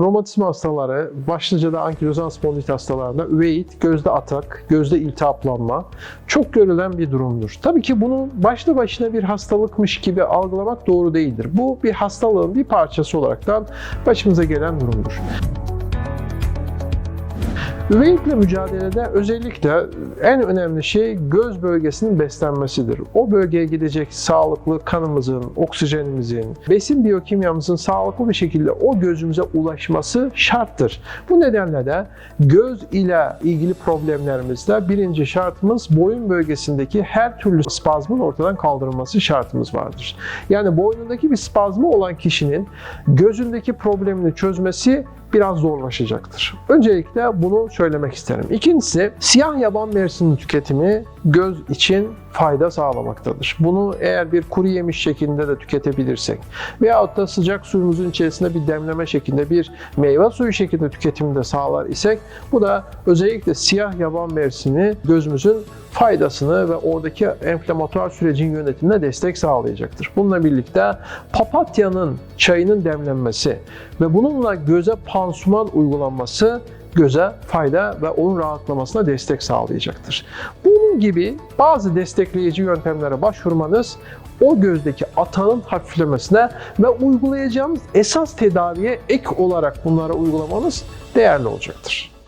romatizma hastaları, başlıca da ankilozan spondilit hastalarında üveit, gözde atak, gözde iltihaplanma çok görülen bir durumdur. Tabii ki bunu başlı başına bir hastalıkmış gibi algılamak doğru değildir. Bu bir hastalığın bir parçası olaraktan başımıza gelen durumdur. Üveitle mücadelede özellikle en önemli şey göz bölgesinin beslenmesidir. O bölgeye gidecek sağlıklı kanımızın, oksijenimizin, besin biyokimyamızın sağlıklı bir şekilde o gözümüze ulaşması şarttır. Bu nedenle de göz ile ilgili problemlerimizde birinci şartımız boyun bölgesindeki her türlü spazmın ortadan kaldırılması şartımız vardır. Yani boynundaki bir spazmı olan kişinin gözündeki problemini çözmesi biraz zorlaşacaktır. Öncelikle bunu söylemek isterim. İkincisi siyah yaban mersinin tüketimi göz için fayda sağlamaktadır. Bunu eğer bir kuru yemiş şeklinde de tüketebilirsek veyahut da sıcak suyumuzun içerisinde bir demleme şeklinde bir meyve suyu şeklinde tüketimini de sağlar isek bu da özellikle siyah yaban mersini gözümüzün faydasını ve oradaki enflamatuar sürecin yönetimine destek sağlayacaktır. Bununla birlikte papatyanın çayının demlenmesi ve bununla göze pansuman uygulanması göze fayda ve onun rahatlamasına destek sağlayacaktır. Bunun gibi bazı destekleyici yöntemlere başvurmanız o gözdeki atağın hafiflemesine ve uygulayacağımız esas tedaviye ek olarak bunlara uygulamanız değerli olacaktır.